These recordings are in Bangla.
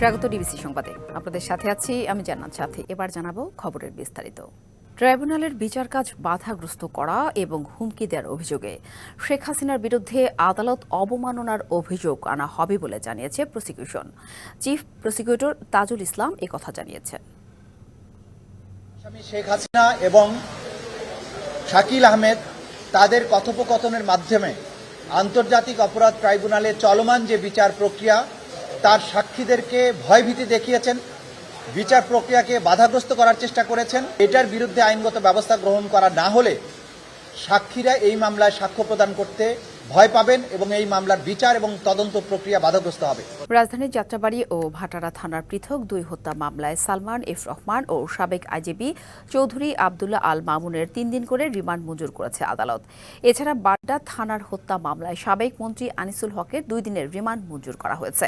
স্বাগত ডিবিসি সংবাদে। আপনাদের সাথে আছি আমি জান্নাত সাথে। এবার জানাব খবরের বিস্তারিত। ট্রাইব্যুনালের বিচার কাজ বাধাগ্রস্ত করা এবং হুমকি দেওয়ার অভিযোগে শেখ হাসিনার বিরুদ্ধে আদালত অবমাননার অভিযোগ আনা হবে বলে জানিয়েছে prosecution. Chief prosecutor Tajul Islam কথা জানিয়েছেন। শেখ হাসিনা এবং শাকিল আহমেদ তাদের কথোপকথনের মাধ্যমে আন্তর্জাতিক অপরাধ ট্রাইব্যুনালে চলমান যে বিচার প্রক্রিয়া তার সাক্ষীদেরকে ভয়ভীতি দেখিয়েছেন, বিচার প্রক্রিয়াকে বাধাগ্রস্ত করার চেষ্টা করেছেন। এটার বিরুদ্ধে আইনগত ব্যবস্থা গ্রহণ করা না হলে সাক্ষীরা এই মামলায় সাক্ষ্য প্রদান করতে ভয় পাবেন এবং এই মামলার বিচার এবং তদন্ত প্রক্রিয়া বাধাগ্রস্ত হবে। রাজধানীর যাত্রাবাড়ি ও ভাটারা থানার পৃথক দুই হত্যা মামলায় সালমান এফ রহমান ও সাবেক আইজিপি চৌধুরী আবদুল্লাহ আল মামুনের তিন দিন করে রিমান্ড মঞ্জুর করেছে আদালত। এছাড়া বাড্ডা থানার হত্যা মামলায় সাবেক মন্ত্রী আনিসুল হকের দুই দিনের রিমান্ড মঞ্জুর করা হয়েছে।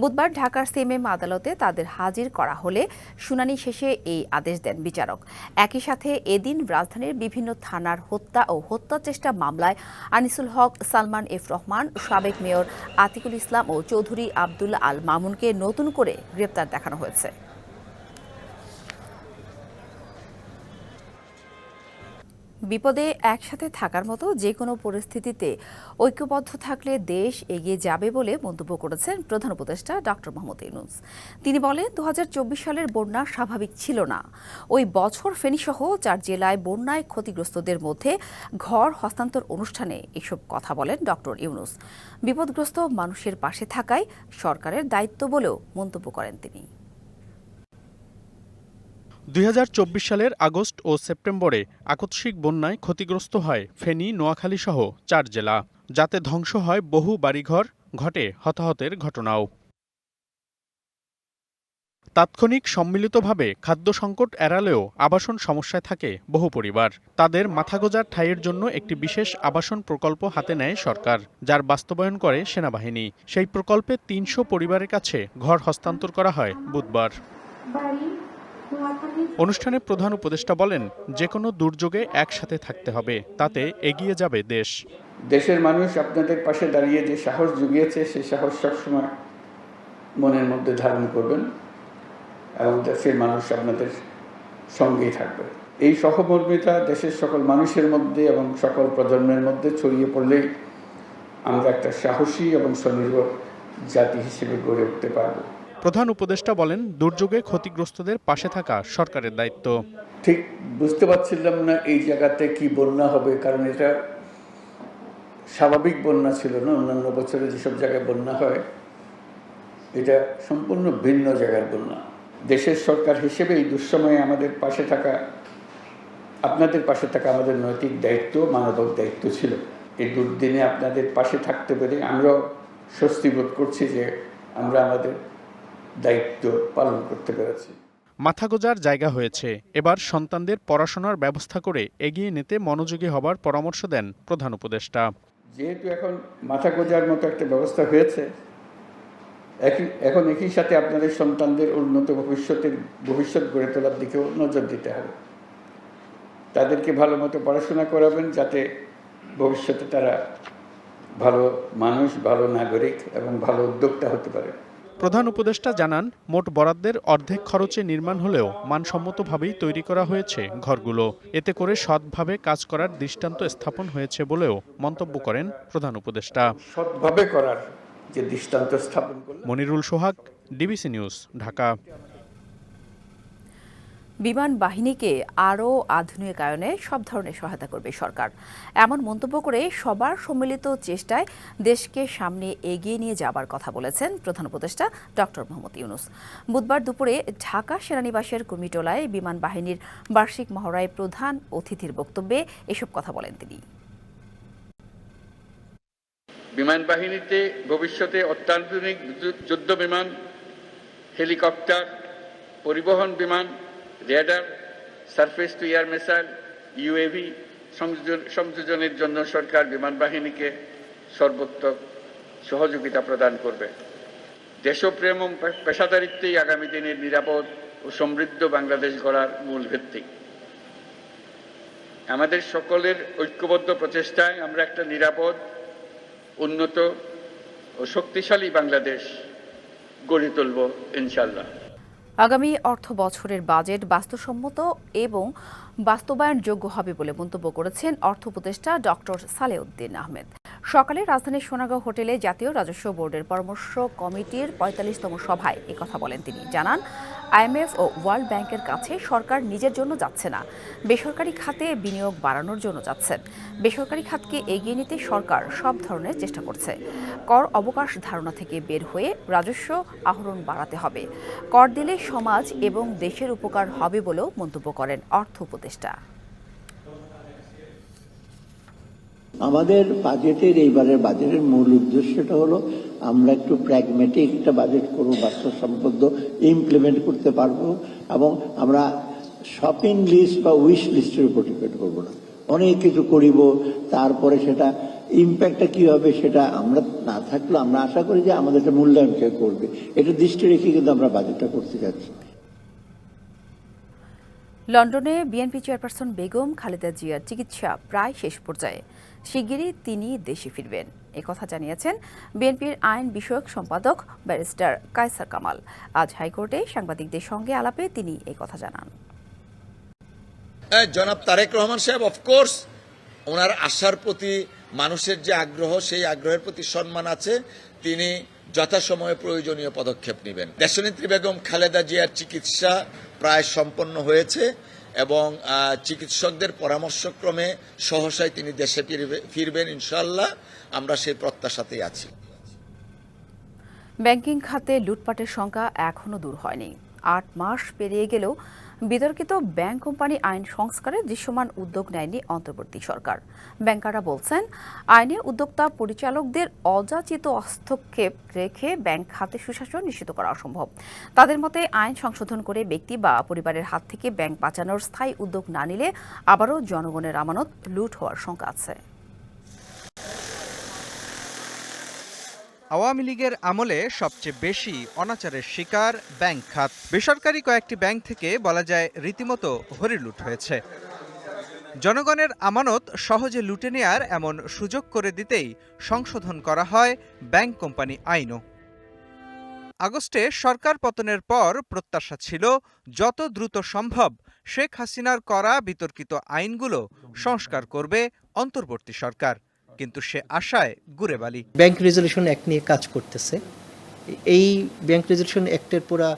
বুধবার ঢাকার সিএমএম আদালতে তাদের হাজির করা হলে শুনানি শেষে এই আদেশ দেন বিচারক। একই সাথে এদিন রাজধানীর বিভিন্ন থানার হত্যা ও হত্যা চেষ্টা মামলায় আনিসুল হক সালমান এফ রহমান, সাবেক মেয়র আতিকুল ইসলাম ও চৌধুরী আবদুল্লা আল মামুনকে নতুন করে গ্রেপ্তার দেখানো হয়েছে। বিপদে একসাথে থাকার মতো যে কোনো পরিস্থিতিতে ঐক্যবদ্ধ থাকলে দেশ এগিয়ে যাবে বলে মন্তব্য করেছেন প্রধান উপদেষ্টা ডক্টর মোহাম্মদ ইউনুস। তিনি বলেন দু হাজার চব্বিশ সালের বন্যা স্বাভাবিক ছিল না। ওই বছর ফেনীসহ চার জেলায় বন্যায় ক্ষতিগ্রস্তদের মধ্যে ঘর হস্তান্তর অনুষ্ঠানে এসব কথা বলেন ডক্টর ইউনুস। বিপদগ্রস্ত মানুষের পাশে থাকাই সরকারের দায়িত্ব বলেও মন্তব্য করেন তিনি। দুই হাজার চব্বিশ সালের আগস্ট ও সেপ্টেম্বরে আকস্মিক বন্যায় ক্ষতিগ্রস্ত হয় ফেনী, নোয়াখালী সহ চার জেলা, যাতে ধ্বংস হয় বহু বাড়িঘর, ঘটে হতাহতের ঘটনাও। তাৎক্ষণিক সম্মিলিতভাবে খাদ্য সংকট এড়ালেও আবাসন সমস্যায় থাকে বহু পরিবার। তাদের মাথাগোজার ঠাঁইয়ের জন্য একটি বিশেষ আবাসন প্রকল্প হাতে নেয় সরকার, যার বাস্তবায়ন করে সেনাবাহিনী। সেই প্রকল্পে তিনশো পরিবারের কাছে ঘর হস্তান্তর করা হয় বুধবার। অনুষ্ঠানে প্রধান উপদেষ্টা বলেন যে কোনো দুর্যোগে একসাথে থাকতে হবে, তাতে এগিয়ে যাবে দেশ। দেশের মানুষ আপনাদের পাশে দাঁড়িয়ে যে সাহস জুগিয়েছে সেই সাহস সবসময় মনের মধ্যে ধারণ করবেন এবং দেশের মানুষ আপনাদের সঙ্গেই থাকবে। এই সহমর্মিতা দেশের সকল মানুষের মধ্যে এবং সকল প্রজন্মের মধ্যে ছড়িয়ে পড়লেই আমরা একটা সাহসী এবং স্বনির্ভর জাতি হিসেবে গড়ে উঠতে পারব। প্রধান উপদেষ্টা বলেন, দুর্যোগে ক্ষতিগ্রস্তদের পাশে থাকা সরকারের দায়িত্ব। ঠিক, বুঝতে পারছিলাম না এই জায়গাতে কি বন্যা হবে, কারণ এটা স্বাভাবিক বন্যা ছিল না, অন্যান্য বছরে যেসব জায়গায় বন্যা হয়, এটা সম্পূর্ণ ভিন্ন জায়গার বন্যা। দেশের সরকার হিসেবে এই দুঃসময়ে আমাদের পাশে থাকা, আপনাদের পাশে থাকা আমাদের নৈতিক দায়িত্ব, মানবিক দায়িত্ব ছিল। এই দুর্দিনে আপনাদের পাশে থাকতে পেরে আমরাও স্বস্তি বোধ করছি যে আমরা আমাদের দায়িত্ব পালন করতে পেরেছি। মাথা গোজার জায়গা হয়েছে। এবার সন্তানদের পড়াশোনার ব্যবস্থা করে এগিয়ে নিতে মনোযোগী হবার পরামর্শ দেন প্রধান উপদেষ্টা। যেহেতু এখন মাথা গোজার মতো একটা ব্যবস্থা হয়েছে একই এখন একই সাথে আপনাদের সন্তানদের উন্নত ভবিষ্যতের ভবিষ্যৎ গড়ে তোলার দিকেও নজর দিতে হবে। তাদেরকে ভালো মতো পড়াশোনা করাবেন যাতে ভবিষ্যতে তারা ভালো মানুষ ভালো নাগরিক এবং ভালো উদ্যোক্তা হতে পারে। প্রধান উপদেষ্টা জানান মোট বরাদ্দের অর্ধেক খরচে নির্মাণ হলেও মানসম্মতভাবেই তৈরি করা হয়েছে ঘরগুলো। এতে করে সৎভাবে কাজ করার দৃষ্টান্ত স্থাপন হয়েছে বলেও মন্তব্য করেন প্রধান উপদেষ্টা। সৎভাবে করার যে দৃষ্টান্ত স্থাপন মনিরুল সোহাগ ডিবিসি নিউজ ঢাকা। বিমান বাহিনীকে আরও আধুনিকায়নে সব ধরনের সহায়তা করবে সরকার। এমন মন্তব্য করে সবার সম্মিলিত চেষ্টায় দেশকে সামনে এগিয়ে নিয়ে যাবার কথা বলেছেন প্রধান উপদেষ্টা ডক্টর মোহাম্মদ ইউনুস। বুধবার দুপুরে ঢাকা সেনানিবাসের কুমিটোলায় বিমান বাহিনীর বার্ষিক মহড়ায় প্রধান অতিথির বক্তব্যে এসব কথা বলেন তিনি। বিমান বাহিনীতে ভবিষ্যতে অত্যাধুনিক যুদ্ধ বিমান, হেলিকপ্টার, পরিবহন বিমান radar, surface to air missile, UAV সংযোজনের জন্য সরকার বিমান বাহিনীকে সর্বোত্তক সহযোগিতা প্রদান করবে। দেশপ্রেম এবং পেশাদারিত্বই আগামী দিনের নিরাপদ ও সমৃদ্ধ বাংলাদেশ গড়ার মূল ভিত্তি। আমাদের সকলের ঐক্যবদ্ধ প্রচেষ্টায় আমরা একটা নিরাপদ, উন্নত ও শক্তিশালী বাংলাদেশ গড়ে তুলব ইনশাল্লাহ আগামী অর্থ বছরের বাজেট বাস্তবসম্মত এবং বাস্তবায়নযোগ্য হবে বলে মন্তব্য করেছেন অর্থ উপদেষ্টা ডক্টর সালেউদ্দিন আহমেদ। সকালে রাজধানীর সোনাগাঁও হোটেলে জাতীয় রাজস্ব বোর্ডের পরামর্শ কমিটির পঁয়তাল্লিশতম সভায় কথা বলেন তিনি। জানান আইএমএফ ও ওয়ার্ল্ড ব্যাংকের কাছে সরকার নিজের জন্য যাচ্ছে না। বেসরকারি খাতে বিনিয়োগ বাড়ানোর জন্য যাচ্ছেন। বেসরকারি খাতকে এগিয়ে নিতে সরকার সব ধরনের চেষ্টা করছে। কর অবকাশ ধারণা থেকে বের হয়ে রাজস্ব আহরণ বাড়াতে হবে। কর দিলে সমাজ এবং দেশের উপকার হবে বলেও মন্তব্য করেন অর্থ উপদেষ্টা। আমাদের বাজেটের, এইবারের বাজেটের মূল উদ্দেশ্যটা হলো আমরা একটু প্র্যাগমেটিক একটা বাজেট করব বাস্তবসম্পদ ইমপ্লিমেন্ট করতে পারব এবং আমরা শপিং লিস্ট বা উইশ লিস্টের উপর ডিপেন্ড করব না। অনেক কিছু করিব, তারপরে সেটা ইম্প্যাক্টটা কি হবে সেটা আমরা না থাকলেও আমরা আশা করি যে আমাদের একটা মূল্যায়ন কে করবে। এটা দৃষ্টি রেখে কিন্তু আমরা বাজেটটা করতে যাচ্ছি। লন্ডনে বিএনপি চেয়ারপারসন বেগম খালেদা জিয়ার চিকিৎসা প্রায় শেষ পর্যায়ে। শিগগিরই তিনি দেশে ফিরবেন। একথা জানিয়েছেন বিএনপির আইন বিষয়ক সম্পাদক ব্যারিস্টার কায়সার কামাল। আজ হাইকোর্টে সাংবাদিকদের সঙ্গে আলাপে তিনি কথা জানান। জনাব তারেক রহমান সাহেব অফকোর্স ওনার আশার প্রতি, মানুষের যে আগ্রহ, সেই আগ্রহের প্রতি সম্মান আছে। তিনি যথাসময়ে প্রয়োজনীয় পদক্ষেপ নেবেন। দেশনেত্রী বেগম খালেদা জিয়ার চিকিৎসা প্রায় সম্পন্ন হয়েছে। এবং চিকিৎসকদের পরামর্শক্রমে সহসায় তিনি দেশে ফিরবে- ফিরবেন ইনশাল্লাহ আমরা সেই প্রত্যাশাতেই আছি। ব্যাংকিং খাতে লুটপাটের সংখ্যা এখনও দূর হয়নি। আট মাস পেরিয়ে গেলেও বিতর্কিত ব্যাংক কোম্পানি আইন সংস্কারে দৃশ্যমান উদ্যোগ নেয়নি অন্তর্বর্তী সরকার। ব্যাংকাররা বলছেন, আইনে উদ্যোক্তা পরিচালকদের অযাচিত হস্তক্ষেপ রেখে ব্যাংক খাতে সুশাসন নিশ্চিত করা অসম্ভব। তাদের মতে, আইন সংশোধন করে ব্যক্তি বা পরিবারের হাত থেকে ব্যাংক বাঁচানোর স্থায়ী উদ্যোগ না নিলে আবারও জনগণের আমানত লুট হওয়ার শঙ্কা আছে। আওয়ামী লীগের আমলে সবচেয়ে বেশি অনাচারের শিকার ব্যাংক খাত। বেসরকারি কয়েকটি ব্যাংক থেকে বলা যায় রীতিমতো হরিলুট হয়েছে। জনগণের আমানত সহজে লুটে নেয়ার এমন সুযোগ করে দিতেই সংশোধন করা হয় ব্যাংক কোম্পানি আইনও। আগস্টে সরকার পতনের পর প্রত্যাশা ছিল, যত দ্রুত সম্ভব শেখ হাসিনার করা বিতর্কিত আইনগুলো সংস্কার করবে অন্তর্বর্তী সরকার। কিন্তু সে আশায় গুড়ে বালি। ব্যাংক রেজলিউশন অ্যাক্ট নিয়ে কাজ করতেছে। এই ব্যাংক রেজলিউশন অ্যাক্টের পুরা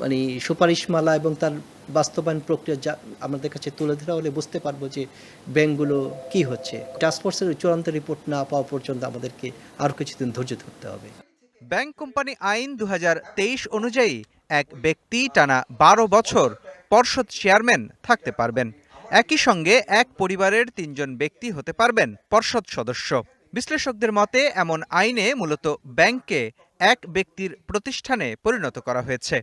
মানে সুপারিশমালা এবং তার বাস্তবায়ন প্রক্রিয়া যা আমাদের কাছে তুলে ধরা হলে বুঝতে পারব যে ব্যাংকগুলো কি হচ্ছে। টাস্কফোর্সের চূড়ান্ত রিপোর্ট না পাওয়া পর্যন্ত আমাদেরকে আরও কিছুদিন ধৈর্য ধরতে হবে। ব্যাংক কোম্পানি আইন দু হাজার তেইশ অনুযায়ী এক ব্যক্তি টানা বারো বছর পর্ষদ চেয়ারম্যান থাকতে পারবেন। একই সঙ্গে এক পরিবারের তিনজন ব্যক্তি হতে পারবেন পর্ষদ সদস্য। বিশ্লেষকদের মতে, এমন আইনে মূলত ব্যাংককে এক ব্যক্তির প্রতিষ্ঠানে পরিণত করা হয়েছে।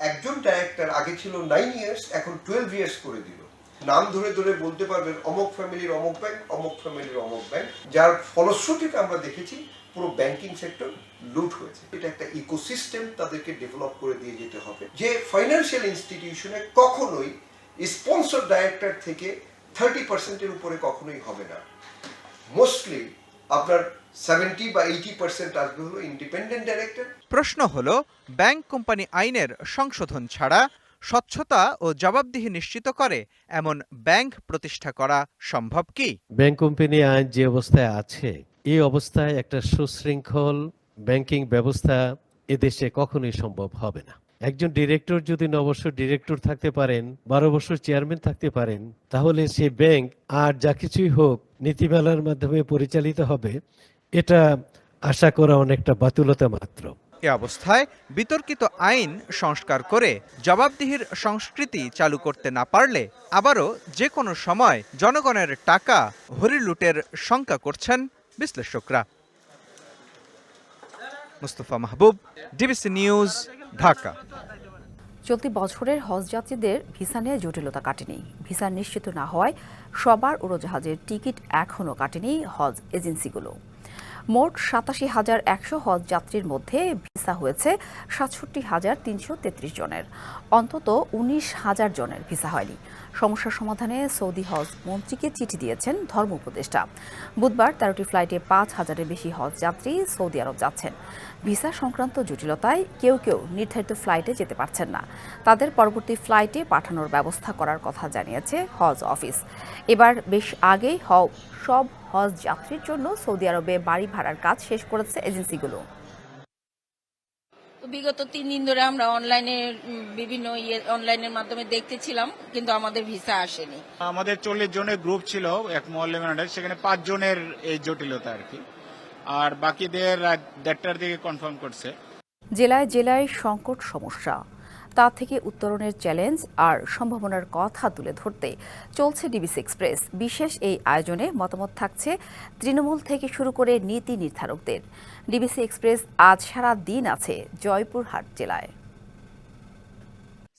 একজন ডাইরেক্টর আগে ছিল নাইন ইয়ার্স এখন টুয়েলভ ইয়ার্স করে দিল। নাম ধরে ধরে বলতে পারবেন অমুক ফ্যামিলির অমুক ব্যাংক অমুক ফ্যামিলির অমুক ব্যাংক যার ফলশ্রুতিতে আমরা দেখেছি পুরো ব্যাংকিং সেক্টর লুট হয়েছে। এটা একটা ইকোসিস্টেম তাদেরকে ডেভেলপ করে দিয়ে যেতে হবে। যে ফাইন্যান্সিয়াল ইনস্টিটিউশনে কখনোই স্পন্সর ডাইরেক্টর থেকে থার্টি পার্সেন্টের উপরে কখনোই হবে না। মোস্টলি আপনার সেভেন্টি বা এইটি পার্সেন্ট আসবে হলো ইন্ডিপেন্ডেন্ট ডাইরেক্টর প্রশ্ন হল ব্যাংক কোম্পানি আইনের সংশোধন ছাড়া স্বচ্ছতা ও জবাবদিহি নিশ্চিত করে এমন ব্যাংক প্রতিষ্ঠা করা সম্ভব কি? ব্যাংক কোম্পানি আইন যে অবস্থায় আছে এই অবস্থায় একটা সুশৃঙ্খল ব্যাংকিং ব্যবস্থা এদেশে কখনোই সম্ভব হবে না। একজন ডিরেক্টর যদি ন বছর ডিরেক্টর থাকতে পারেন, বারো বছর চেয়ারম্যান থাকতে পারেন, তাহলে সে ব্যাংক আর যা কিছুই হোক নীতিমালার মাধ্যমে পরিচালিত হবে, এটা আশা করা অনেকটা বাতুলতা মাত্র। এ অবস্থায় বিতর্কিত আইন সংস্কার করে জবাবদিহির সংস্কৃতি চালু করতে না পারলে আবারও যে কোনো সময় জনগণের টাকা হরিলুটের শঙ্কা করছেন বিশ্লেষকরা। Mustafa Mahbub DBC news Dhaka. চলতি বছরের হজ যাত্রীদের ভিসা নিয়ে জটিলতা কাটেনি। ভিসা নিশ্চিত না হওয়ায় সবার উড়োজাহাজের টিকিট এখনও কাটেনি হজ এজেন্সিগুলো। মোট সাতাশি হাজার একশো হজ যাত্রীর মধ্যে ভিসা হয়েছে সাতষট্টি হাজার তিনশো তেত্রিশ জনের। অন্তত উনিশ হাজার জনের ভিসা হয়নি। সমস্যার সমাধানে সৌদি হজ মন্ত্রীকে চিঠি দিয়েছেন ধর্ম উপদেষ্টা। বুধবার তেরোটি ফ্লাইটে পাঁচ হাজারের বেশি হজ যাত্রী সৌদি আরব যাচ্ছেন। ভিসা সংক্রান্ত জটিলতায় কেউ কেউ নির্ধারিত ফ্লাইটে যেতে পারছেন না। তাদের পরবর্তী ফ্লাইটে পাঠানোর ব্যবস্থা করার কথা জানিয়েছে হজ অফিস। এবার বেশ আগেই সব হজ যাত্রীর জন্য সৌদি আরবে বাড়ি ভাড়ার কাজ শেষ করেছে এজেন্সিগুলো। বিগত তিন দিন ধরে আমরা অনলাইনে বিভিন্ন ইয়ে অনলাইনের মাধ্যমে দেখতেছিলাম কিন্তু আমাদের ভিসা আসেনি। আমাদের চল্লিশ জনের গ্রুপ ছিল এক মহল্লে সেখানে পাঁচ জনের এই জটিলতা আর কি। আর বাকিদের দেড়টার দিকে কনফার্ম করছে। জেলায় জেলায় সংকট সমস্যা। তা থেকে উত্তরণের চ্যালেঞ্জ আর সম্ভাবনার কথা তুলে ধরতে চলছে ডিবিসি এক্সপ্রেস। বিশেষ এই আয়োজনে মতামত থাকছে তৃণমূল থেকে শুরু করে নীতি নির্ধারকদের। ডিবিসি এক্সপ্রেস আজ সারা দিন আছে জয়পুরহাট জেলায়।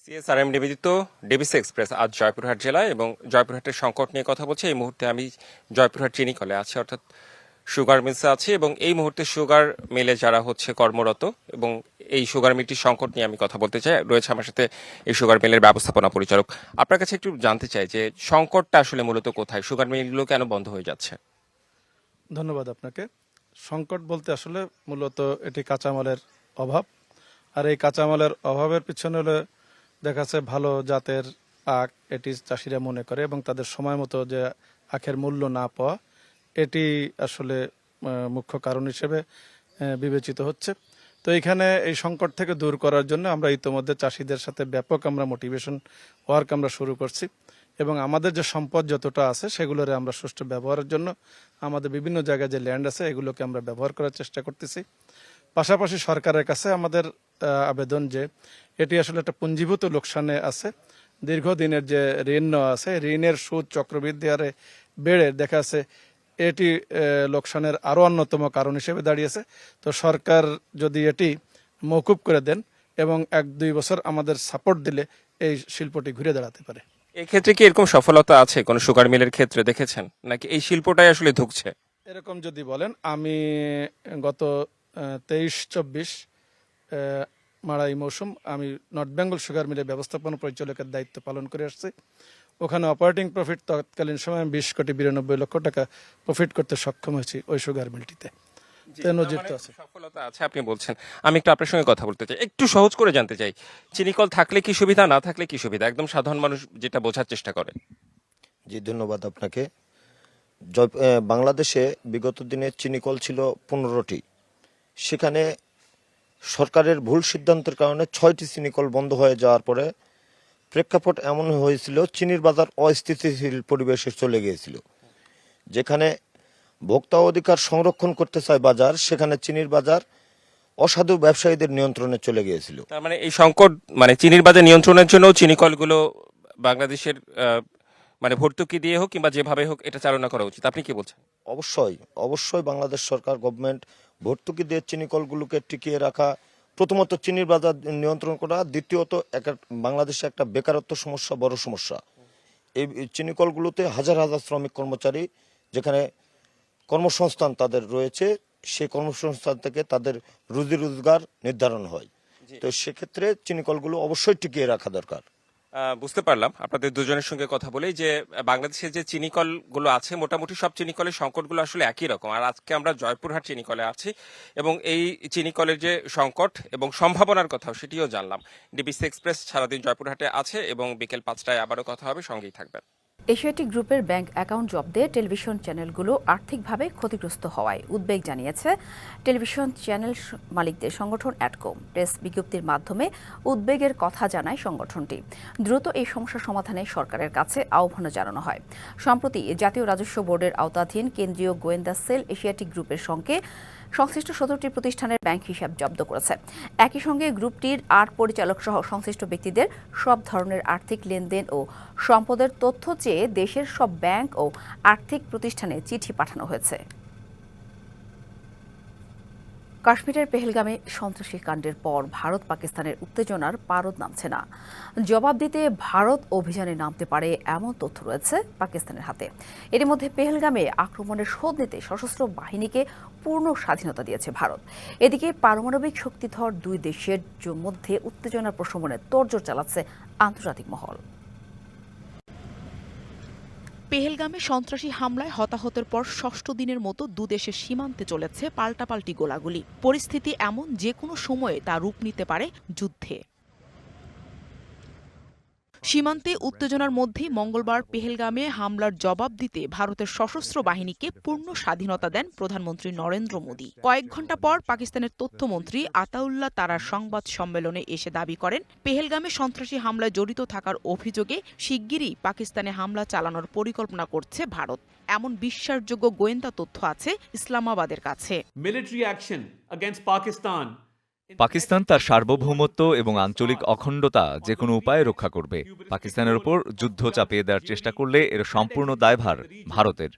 সিএসআরএম নিবেদিত ডিবিসি এক্সপ্রেস আজ জয়পুরহাট জেলায় এবং জয়পুরহাটের সংকট নিয়ে কথা বলছে। এই মুহূর্তে আমি জয়পুরহাট চিনিকলে আছি, অর্থাৎ সুগার মিলসে আছি এবং এই মুহূর্তে সুগার মিলে যারা হচ্ছে কর্মরত এবং এই সুগার মিলটির সংকট নিয়ে আমি কথা বলতে চাই। রয়েছে আমার সাথে এই সুগার মিলের ব্যবস্থাপনা পরিচালক। আপনার কাছে একটু জানতে চাই যে সংকটটা আসলে মূলত কোথায়? সুগার মিলগুলো কেন বন্ধ হয়ে যাচ্ছে? ধন্যবাদ আপনাকে। সংকট বলতে আসলে মূলত এটি কাঁচামালের অভাব। আর এই কাঁচামালের অভাবের পিছনে হলে দেখা যাচ্ছে ভালো জাতের আখ এটি চাষিরা মনে করে এবং তাদের সময় মতো যে আখের মূল্য না পাওয়া এটি আসলে মুখ্য কারণ হিসেবে বিবেচিত হচ্ছে। তো এখানে এই সংকট থেকে দূর করার জন্য আমরা ইতোমধ্যে চাষিদের সাথে ব্যাপক আমরা মোটিভেশন ওয়ার্ক আমরা শুরু করছি এবং আমাদের যে সম্পদ যতটা আছে সেগুলোর আমরা সুষ্ঠু ব্যবহারের জন্য আমাদের বিভিন্ন জায়গায় যে ল্যান্ড আছে এগুলোকে আমরা ব্যবহার করার চেষ্টা করতেছি। পাশাপাশি সরকারের কাছে আমাদের আবেদন যে এটি আসলে একটা পুঞ্জীভূত লোকসানে আছে। দীর্ঘদিনের যে ঋণ আছে, ঋণের সুদ চক্রবৃদ্ধি হারে বেড়ে দেখা যাচ্ছে এটি লোকসানের আরও অন্যতম কারণ হিসেবে দাঁড়িয়েছে। তো সরকার যদি এটি মৌকুব করে দেন এবং এক দুই বছর আমাদের সাপোর্ট দিলে এই শিল্পটি ঘুরে দাঁড়াতে পারে। এই ক্ষেত্রে কি এরকম সফলতা আছে? কোনো সুগার মিলের ক্ষেত্রে দেখেছেন? নাকি এই শিল্পটাই আসলে ধুকছে? এরকম যদি বলেন আমি গত তেইশ চব্বিশ মাড়াই মৌসুম আমি নর্থ বেঙ্গল সুগার মিলের ব্যবস্থাপনা পরিচালকের দায়িত্ব পালন করে আসছি। ওখানে অপারেটিং প্রফিট তৎকালীন সময় বিশ কোটি বিরানব্বই লক্ষ টাকা প্রফিট করতে সক্ষম হয়েছি ওই সুগার মিলটিতে আছে। সফলতা আছে আপনি বলছেন। আমি একটু আপনার সঙ্গে কথা বলতে চাই। একটু সহজ করে জানতে চাই। চিনিকল থাকলে কি সুবিধা না থাকলে কি সুবিধা? একদম সাধারণ মানুষ যেটা বোঝার চেষ্টা করে। জি ধন্যবাদ আপনাকে। বাংলাদেশে বিগত দিনে চিনিকল ছিল পনেরোটি। সেখানে সরকারের ভুল সিদ্ধান্তের কারণে ছয়টি চিনিকল বন্ধ হয়ে যাওয়ার পরে প্রেক্ষাপট এমন হয়েছিল চিনির বাজার অস্থিতিশীল পরিবেশে চলে গিয়েছিল। যেখানে ভোক্তা অধিকার সংরক্ষণ করতে চায় বাজার সেখানে চিনির বাজার অসাধু ব্যবসায়ীদের নিয়ন্ত্রণে চলে গিয়েছিল। তার মানে এই সংকট মানে চিনির বাজার নিয়ন্ত্রণের জন্য চিনি কলগুলো বাংলাদেশের মানে ভর্তুকি দিয়ে হোক কিংবা যেভাবে হোক এটা চালনা করা উচিত। আপনি কি বলছেন? অবশ্যই অবশ্যই বাংলাদেশ সরকার গভর্নমেন্ট ভর্তুকি দিয়ে চিনি কলগুলোকে টিকিয়ে রাখা প্রথমত চিনির বাজার নিয়ন্ত্রণ করা দ্বিতীয়ত এক বাংলাদেশে একটা বেকারত্ব সমস্যা বড় সমস্যা। এই চিনি কলগুলোতে হাজার হাজার শ্রমিক কর্মচারী যেখানে কর্মসংস্থান তাদের রয়েছে সেই কর্মসংস্থান থেকে তাদের রুজি রোজগার নির্ধারণ হয়। তো সেক্ষেত্রে চিনি কলগুলো অবশ্যই টিকিয়ে রাখা দরকার। বুঝতে পারলাম। আপনাদের দুজনের সঙ্গে কথা বলেই যে বাংলাদেশে যে চিনিকলগুলো আছে, মোটামুটি সব চিনিকলের সংকটগুলো আসলে একই রকম। আর আজকে আমরা জয়পুরহাট চিনিকলে আছি এবং এই চিনিকলের যে সংকট এবং সম্ভাবনার কথাও সেটিও জানলাম। ডিবিসি এক্সপ্রেস সারাদিন জয়পুরহাটে আছে এবং বিকেল পাঁচটায় আবারও কথা হবে, সঙ্গেই থাকবেন। এশিয়াটিক গ্রুপের ব্যাংক অ্যাকাউন্ট জব্দে টেলিভিশন চ্যানেলগুলো আর্থিকভাবে ক্ষতিগ্রস্ত হওয়ায় উদ্বেগ জানিয়েছে টেলিভিশন চ্যানেল মালিকদের সংগঠন অ্যাটকম প্রেস বিজ্ঞপ্তির মাধ্যমে উদ্বেগের কথা জানায় সংগঠনটি। দ্রুত এই সমস্যা সমাধানে সরকারের কাছে আহ্বানও জানানো হয়। সম্প্রতি জাতীয় রাজস্ব বোর্ডের আওতাধীন কেন্দ্রীয় গোয়েন্দা সেল এশিয়াটিক গ্রুপের সঙ্গে সংশ্লিষ্ট সতেরোটি প্রতিষ্ঠানের ব্যাংক হিসাব জব্দ করেছে। একই সঙ্গে গ্রুপটির আট পরিচালক সহ সংশ্লিষ্ট ব্যক্তিদের সব ধরনের আর্থিক লেনদেন ও সম্পদের তথ্য চেয়ে দেশের সব ব্যাংক ও আর্থিক প্রতিষ্ঠানে চিঠি পাঠানো হয়েছে। কাশ্মীরের পেহেলগামে সন্ত্রাসী কাণ্ডের পর ভারত পাকিস্তানের উত্তেজনার পারদ নামছে না। জবাব দিতে ভারত অভিযানে নামতে পারে এমন তথ্য রয়েছে পাকিস্তানের হাতে। এর মধ্যে পেহেলগামে আক্রমণের শোধ নিতে সশস্ত্র বাহিনীকে পূর্ণ স্বাধীনতা দিয়েছে ভারত। এদিকে পারমাণবিক শক্তিধর দুই দেশের মধ্যে উত্তেজনার প্রশমনে তোড়জোড় চালাচ্ছে আন্তর্জাতিক মহল। পেহেলগামে সন্ত্রাসী হামলায় হতাহতের পর ষষ্ঠ দিনের মতো দুদেশের সীমান্তে চলেছে পাল্টাপাল্টি গোলাগুলি। পরিস্থিতি এমন যে কোনো সময়ে তা রূপ নিতে পারে যুদ্ধে। সীমান্তে উত্তেজনার মধ্যেই মঙ্গলবার পেহেলগামে হামলার জবাব দিতে ভারতের সশস্ত্র বাহিনীকে পূর্ণ স্বাধীনতা দেন প্রধানমন্ত্রী নরেন্দ্র মোদী। কয়েক ঘণ্টা পর পাকিস্তানের তথ্যমন্ত্রী আতাউল্লাহ তারার সংবাদ সম্মেলনে এসে দাবি করেন, পেহেলগামে সন্ত্রাসী হামলায় জড়িত থাকার অভিযোগে শিগগিরই পাকিস্তানে হামলা চালানোর পরিকল্পনা করছে ভারত। এমন বিশ্বাসযোগ্য গোয়েন্দা তথ্য আছে ইসলামাবাদের কাছে। Military action against পাকিস্তান তার সার্বভৌমত্ব এবং আঞ্চলিক অখণ্ডতা যে কোনো উপায়ে রক্ষা করবে। পাকিস্তানের ওপর যুদ্ধ চাপিয়ে দেওয়ার চেষ্টা করলে এর সম্পূর্ণ দায়ভার ভারতের.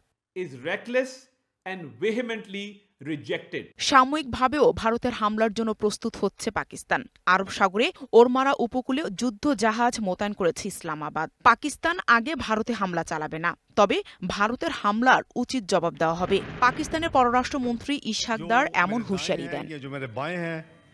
সাময়িকভাবেও ভারতের হামলার জন্য প্রস্তুত হচ্ছে পাকিস্তান। আরব সাগরে ওরমারা উপকূলে যুদ্ধ জাহাজ মোতায়েন করেছে ইসলামাবাদ। পাকিস্তান আগে ভারতে হামলা চালাবে না তবে ভারতের হামলার উচিত জবাব দেওয়া হবে। পাকিস্তানের পররাষ্ট্রমন্ত্রী ইশাকদার এমন হুঁশিয়ারি দেন।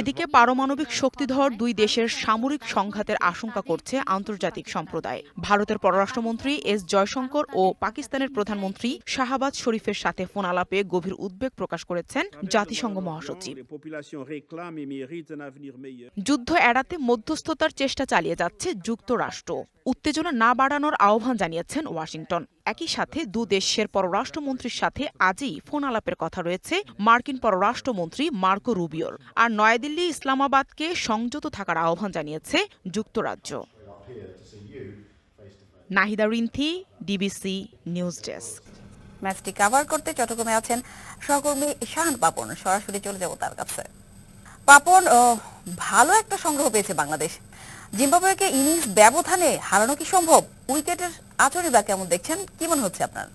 এদিকে পারমাণবিক শক্তিধর দুই দেশের সামরিক সংঘাতের আশঙ্কা করছে আন্তর্জাতিক সম্প্রদায়। ভারতের পররাষ্ট্রমন্ত্রী এস জয়শঙ্কর ও পাকিস্তানের প্রধানমন্ত্রী শাহাবাজ শরীফের সাথে ফোন আলাপে গভীর উদ্বেগ প্রকাশ করেছেন জাতিসংঘ মহাসচিব। যুদ্ধ এড়াতে মধ্যস্থতার চেষ্টা চালিয়ে যাচ্ছে যুক্তরাষ্ট্র। উত্তেজনা না বাড়ানোর আহ্বান জানিয়েছেন ওয়াশিংটন। একই সাথে দু দেশের পররাষ্ট্রমন্ত্রীর সাথে আজই ফোন আলাপের কথা রয়েছে মার্কিন পররাষ্ট্রমন্ত্রী মার্কো রুবিওর। আর নয়াদিল্লি ইসলামাবাদকে সংযত থাকার আহ্বান জানিয়েছে যুক্তরাজ্য। Nahida Rinthi, DBC news desk. ম্যাচটি কাভার করতে চট্টগ্রামে আছেন সহকর্মী শাহান পাপন। সরাসরি চলে যাব তার কাছে। পাপন ভালো একটা সংগ্রহ পেয়েছে বাংলাদেশ। জিম্বাবুয়েকে ইনিংস ব্যবধানে হারানো কি সম্ভব? উইকেটের আচরণ বা কেমন দেখছেন? কি মনে হচ্ছে আপনার?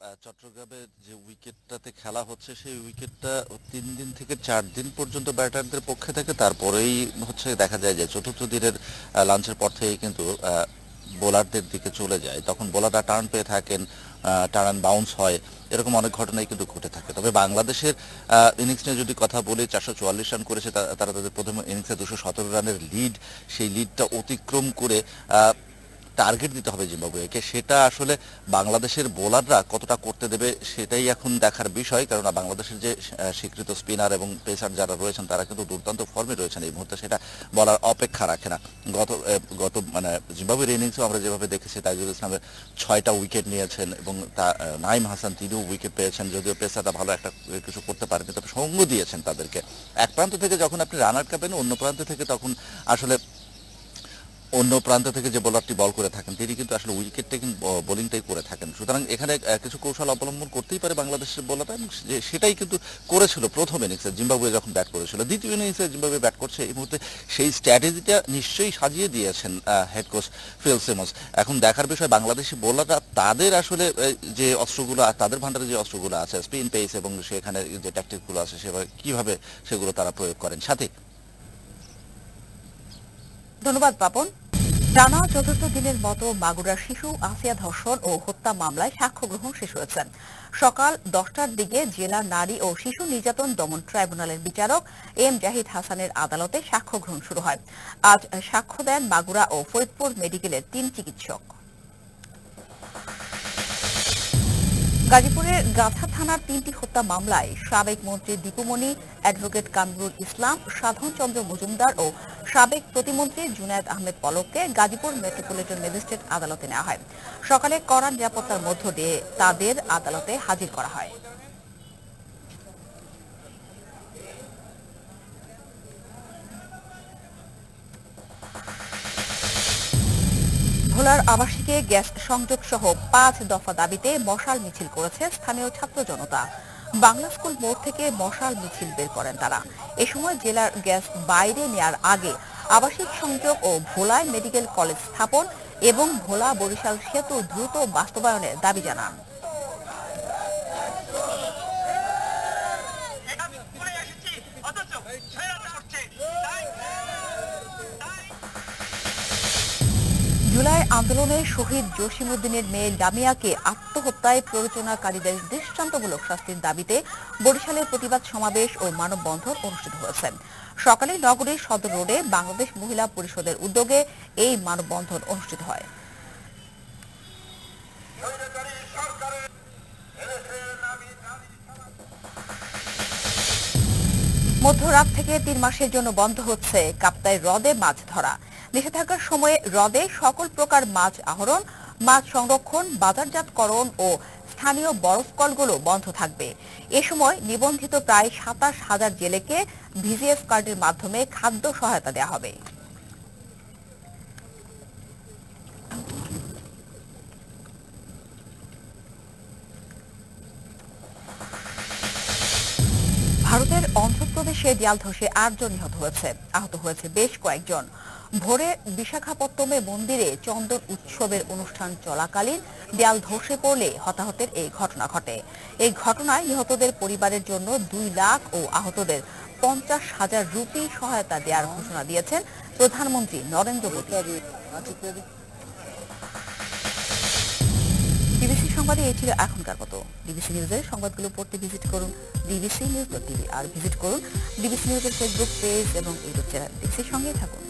চট্টগ্রামের যে উইকেটটাতে খেলা হচ্ছে, সেই উইকেটটা তিন দিন থেকে চার দিন পর্যন্ত ব্যাটারদের পক্ষে থাকে। তারপরেই হচ্ছে দেখা যায় যে চতুর্থ দিনের লাঞ্চের পর থেকেই কিন্তু বোলারদের দিকে চলে যায়। তখন বোলাররা টার্ন পেয়ে থাকেন টার্ন বাউন্স হয়। এরকম অনেক ঘটনাই কিন্তু ঘটে থাকে। তবে বাংলাদেশের ইনিংস নিয়ে যদি কথা বলি, চারশো চুয়াল্লিশ রান করেছে তারা তাদের প্রথম ইনিংসে দুশো সতেরো রানের লিড সেই লিডটা অতিক্রম করে টার্গেট দিতে হবে জিম্বাবুয়েকে। সেটা আসলে বাংলাদেশের বোলাররা কতটা করতে দেবে সেটাই এখন দেখার বিষয়। কেননা বাংলাদেশের যে স্বীকৃত স্পিনার এবং পেসার যারা রয়েছেন, তারা কিন্তু দুর্দান্ত ফর্মে রয়েছেন এই মুহূর্তে। সেটা বলার অপেক্ষা রাখে না। গত গত মানে জিম্বাবুয়ের ইনিংসেও আমরা যেভাবে দেখেছি, তাইজুল ইসলামের ছয়টা উইকেট নিয়েছেন এবং তা নাইম হাসান তিনিও উইকেট পেয়েছেন। যদিও পেসাররা ভালো একটা কিছু করতে পারেনি তবে সঙ্গ দিয়েছেন তাদেরকে। এক প্রান্ত থেকে যখন আপনি রান আটকাবেন অন্য প্রান্ত থেকে তখন আসলে অন্য প্রান্ত থেকে যে বোলারটি বল করে থাকেন, তিনি কিন্তু আসলে উইকেট টেকিং বোলিংটাই করে থাকেন। সুতরাং এখানে কিছু কৌশল অবলম্বন করতেই পারে বাংলাদেশের বোলাররা এবং সেটাই কিন্তু করেছিল প্রথম ইনিংসে জিম্বাবুয়ে যখন ব্যাট করেছিল। দ্বিতীয় ইনিংসে জিম্বাবুয়ে ব্যাট করছে, এই মুহূর্তে সেই স্ট্র্যাটেজিটা নিশ্চয়ই সাজিয়ে দিয়েছেন হেড কোচ ফিল সিমন্স। এখন দেখার বিষয়, বাংলাদেশি বোলাররা তাদের আসলে যে অস্ত্রগুলো তাদের ভান্ডারে যে অস্ত্রগুলো আছে, স্পিন পেস এবং সেখানে যে ট্যাকটিকগুলো আছে, সেভাবে কীভাবে সেগুলো তারা প্রয়োগ করেন। সাথে ধন্যবাদ, পাপন। টানা চতুর্থ দিনের মতো মাগুরার শিশু, আসিয়া ধর্ষণ ও হত্যা মামলায় সাক্ষ্য গ্রহণ শেষ হয়েছে। সকাল দশটার দিকে জেলা নারী ও শিশু নির্যাতন দমন ট্রাইব্যুনালের বিচারক এম জাহিদ হাসানের আদালতে সাক্ষ্য গ্রহণ শুরু হয়। আজ সাক্ষ্য দেন মাগুরা ও ফরিদপুর মেডিকেলের তিন চিকিৎসক। গাজীপুরের গাথা থানার তিনটি হত্যা মামলায় সাবেক মন্ত্রী দীপুমণি অ্যাডভোকেট কামরুল ইসলাম, সাধন চন্দ্র মজুমদার ও সাবেক প্রতিমন্ত্রী জুনায়দ আহমেদ পলককে গাজীপুর মেট্রোপলিটন ম্যাজিস্ট্রেট আদালতে নেওয়া হয়। সকালে কড়া নিরাপত্তার মধ্য দিয়ে তাদের আদালতে হাজির করা হয়। ভোলার আবাসিকে গ্যাস সংযোগ সহ পাঁচ দফা দাবিতে মশাল মিছিল করেছে স্থানীয় ছাত্র জনতা। বাংলা স্কুল মোড় থেকে মশাল মিছিল বের করেন তারা। এ সময় জেলার গ্যাস বাইরে নেয়ার আগে আবাসিক সংযোগ ও ভোলায় মেডিকেল কলেজ স্থাপন এবং ভোলা বরিশাল সেতু দ্রুত বাস্তবায়নের দাবি জানান। জুলাই আন্দোলনে শহীদ জসিমুদ্দিনের মেয়ে জামিয়াকে আত্মহত্যায় প্ররোচনাকারীদের দৃষ্টান্তমূলক শাস্তির দাবিতে বরিশালের প্রতিবাদ সমাবেশ ও মানববন্ধন অনুষ্ঠিত হয়েছে। সকালে নগরীর সদর রোডে বাংলাদেশ মহিলা পরিষদের উদ্যোগে এই মানববন্ধন অনুষ্ঠিত হয়। মধ্যরাত থেকে তিন মাসের জন্য বন্ধ হচ্ছে কাপ্তায় হ্রদে মাছ ধরা। নিষেধাজ্ঞার সময়ে হ্রদে সকল প্রকার মাছ আহরণ, মাছ সংরক্ষণ, বাজারজাতকরণ ও স্থানীয় বরফ কলগুলো বন্ধ থাকবে। এ সময় নিবন্ধিত প্রায় সাতাশ হাজার জেলেকে ভিজিএফ কার্ডের মাধ্যমে খাদ্য সহায়তা দেওয়া হবে। ভারতের অন্ধ্রপ্রদেশে দেয়াল ধসে আটজন নিহত হয়েছে। আহত হয়েছে বেশ কয়েকজন। ভোরে বিশাখাপত্তমে মন্দিরে চন্দন উৎসবের অনুষ্ঠান চলাকালীন দেয়াল ধসে পড়লে হতাহতের এই ঘটনা ঘটে। এই ঘটনায় নিহতদের পরিবারের জন্য দুই লাখ ও আহতদের পঞ্চাশ হাজার রুপি সহায়তা দেওয়ার ঘোষণা দিয়েছেন প্রধানমন্ত্রী নরেন্দ্র মোদী। ডিবিসি সংবাদে এই ছিল এখনকার মতো। বিবিসি নিউজের সংবাদগুলো পড়তে ভিজিট করুন। বিবিসি নিউজ ডট টিভি আর ভিজিট করুন বিবিসি নিউজের ফেসবুক পেজ এবং ইউটিউব চ্যানেল। ডিবিসির সঙ্গেই থাকুন।